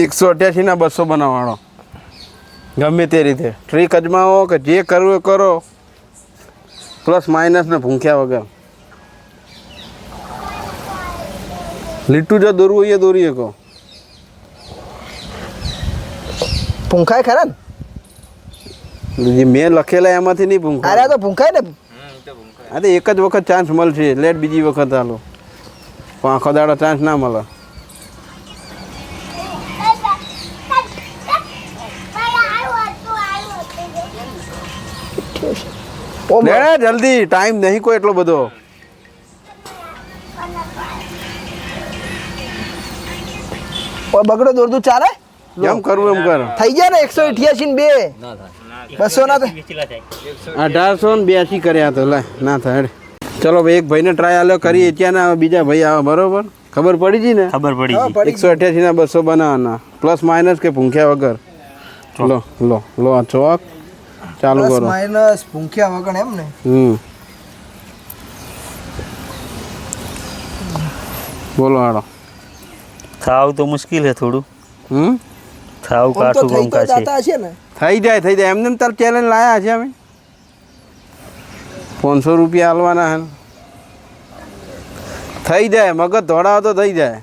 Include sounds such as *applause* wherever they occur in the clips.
એકસો અઠ્યાસીના બસો બનાવવાનો. ગમે તે રીતે. ટ્રીક અજમાવો કે જે કરવું એ કરો. પ્લસ માઇનસને ભૂંખ્યા વગર. લીટું જો દોરવું હોય એ દોરી શકો. ભૂંખાય ખરા ને? જે મેં લખેલા એમાંથી નહીં અરે ભૂંખા આ તો ભૂંખાય ને? આ તો એક જ વખત ચાન્સ મળશે. લેટ બીજી વખત હાલો પણ આખો દાડો ચાન્સ ના મળે. લે જલ્દી ટાઈમ નહીં કોઈ એટલો બધો. બગડો દોરદું ચાલે? એમ કરવું એમ કર. થઈ ગયા ને એકસો અઠ્યાસી ને બે? બસો ના થાય? અઢારસો ને બ્યાસી કર્યા તો લે ના થાય. ચલો ભાઈ એક ભાઈને ટ્રાય આલો કરીએ ત્યાં ના બીજા ભાઈ આવે બરોબર? ખબર પડી ગઈ ને? ખબર પડી પડી એકસો અઠ્યાસી ના બસો બનાવવાના. પ્લસ માઇનસ કે ભૂંખ્યા વગર. લો લો લો આ ચોક. ચાલુ કરો. માઇનસ ભૂંખ્યા વગર એમ ને? હમ. બોલો હાડો થાવ તો મુશ્કેલ છે થોડું. હમ? થાવ કાઠું થઈ છે. થઈ જાય થઈ જાય. એમને એમ તાર ચેલેન્જ લાયા છે અમે પાંચસો રૂપિયા હાલવાના હે થઈ જાય મગજ ધોડાવો તો થઈ જાય.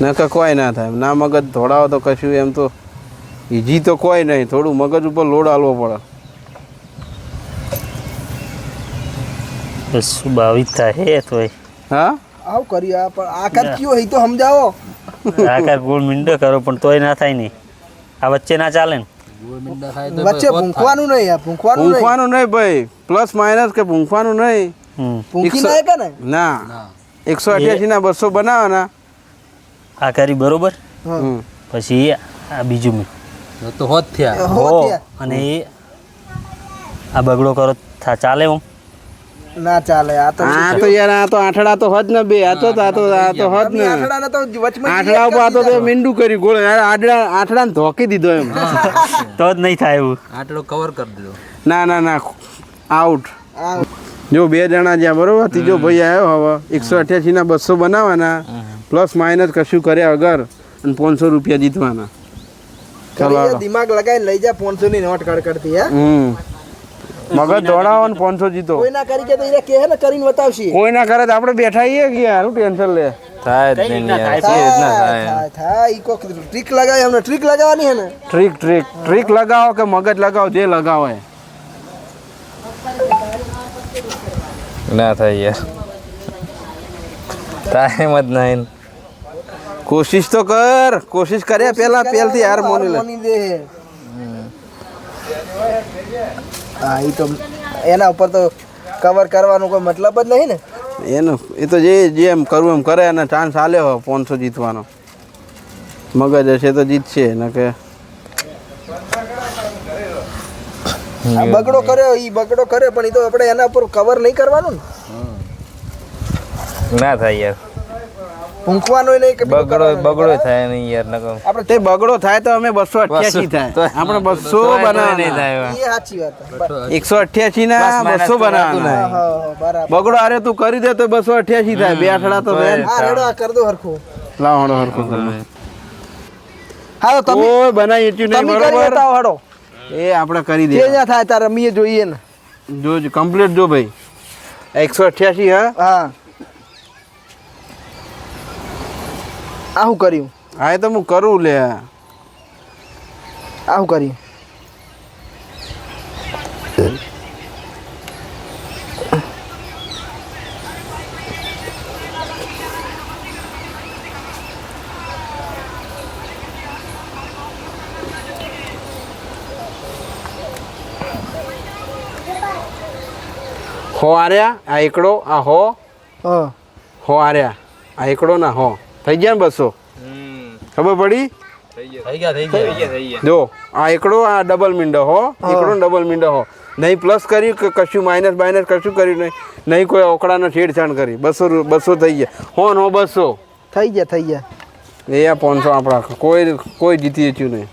નકર કોઈ ના થાય. ના મગજ ધોડાવો તો કશું એમ તો ઈજી તો કોઈ નહીં થોડું મગજ ઉપર લોડ આલવો પડે. બસ બાવીસ થાય હે તોય હા? આવ કરી આ પણ આકાર કયો હે તો સમજાવો. આકાર ગોળ મિંડો કરો પણ તોય ના થાય નહીં આ વચ્ચે ના ચાલે ને. વચ્ચે ભૂંખવાનું નહીં આ ભૂંખવાનું નહીં. ભૂંખવાનું નહીં ભાઈ પ્લસ માઇનસ કે ભૂંખવાનું નહીં. ભૂંખી ના કે ને. ના. એકસો અઠ્યાસી ના બસો બનાવવાના આ કરી બરોબર હમ. પછી આ બીજું મી. તો હોત થયા. હો અને એ આ બગડો કરો થા ચાલે હું? ના ચાલે આ તો આ તો યાર આ તો આઠડા તો હોત ને બે આ તો આ તો આ તો હોત ને. આંકડાને તો વચમાં આઠડા ઉપર આ તો તે મીંડું કરી ગોળ. યાર આઠડા આઠડા ને ધોકી દીધો એમ. *laughs* તો જ નહીં થાય એવું. આટલો કવર કરી દીધો. ના ના ના. આઉટ જો બે જણા જ્યાં બરોબર ત્રીજો ભાઈ આવ્યો હવે. એકસો અઠ્યાસી ના બસો બનાવવાના પ્લસ માઇનસ કશું કર્યા વગર અને પાંચસો રૂપિયા જીતવાના. દિમાગ લગાવીને લઈ જા 500 ની નોટ કડ કરતી હે? મગજ દોડાવો ને પાંચસો જીતો. કોઈ ના કરી કે તો એને કહે ને કરીને બતાવશી. કોઈ ના કરે તો આપણે બેઠા છીએ કે યાર ટેન્શન લે? થાય જ નહીં થાય? થાય થાય? થાય ઈ કોક ટ્રીક લગાવી અમને ટ્રીક લગાવવાની હે ને? ટ્રીક ટ્રીક ટ્રીક લગાવો કે મગજ લગાવો જે લગાવો ના થાય યાર. *laughs* ટાઈમ જ નહીં. કોશિશ તો કર. કોશિશ કર્યા પેલા પહેલથી હાર મોની લે. હા ઈ તો એના ઉપર તો કવર કરવાનો કોઈ મતલબ જ નહીં ને. એનું એ તો જે જેમ કરવું એમ કરે અને ચાન્સ આલ્યો હોય પાંચસો જીતવાનો. મગજ હશે તો જીતશે ને કે બગડો કર્યો ઈ બગડો કર્યો પણ એ તો આપણે એના ઉપર કવર નહીં કરવાનું ને. ના થાય યાર. ભૂંકવાનું નહીં કે બગડો બગડો થાય નહીં યાર નકો આપણે તે બગડો થાય તો અમે બસો અઠ્યાસી થાય. તો- આપણે બસો નહીં બનાવવાના થાય એ સાચી વાત છે. બ- એકસો અઠ્યાસી ના Plus minus બસો તો રહેતું બનાવવાના હા, હા, હા, બરાબર. બગડો અરે તું કરી દે તો બસો અઠ્યાસી થાય. બે આઠડા તો થાય ને. હા રેડો આ કર દો હરખો. લાવ હણો હરખો કરો. હા તો તમે ઓય બનાવી એટલું નહીં તમે કરી બરોબર. બતાવો હડો એ આપણે કરી જે દે જ્યાં થાય તારે રમીએ જોઈએ ને. જો કમ્પ્લીટ જો ભાઈ. એકસો અઠ્યાસી હા? હા. આ શું કર્યું? હા એ તો હું કરું લે. આ શું કર્યું? હો આર્યા આ એકડો આ હો. હા. હો આર્યા આ એકડો ના હો. થઈ ગયા ને બસો? ખબર પડી? થઈ ગયા. થઈ ગયા થઈ ગયા. જો આ એકડો આ ડબલ મીંડો હો. એકડો ડબલ મીંડો હો. નહીં પ્લસ કર્યું કે કશું માઇનસ માઇનસ કશું કર્યું નહીં? નહીં કોઈ ઓકડાનો છેડછાડ કરી. બસો બસો થઈ ગયા. હો નો બસો. થઈ ગયા થઈ ગયા. એ આ પાંચસો આપણા કોઈ કોઈ જીતી શક્યું નહીં.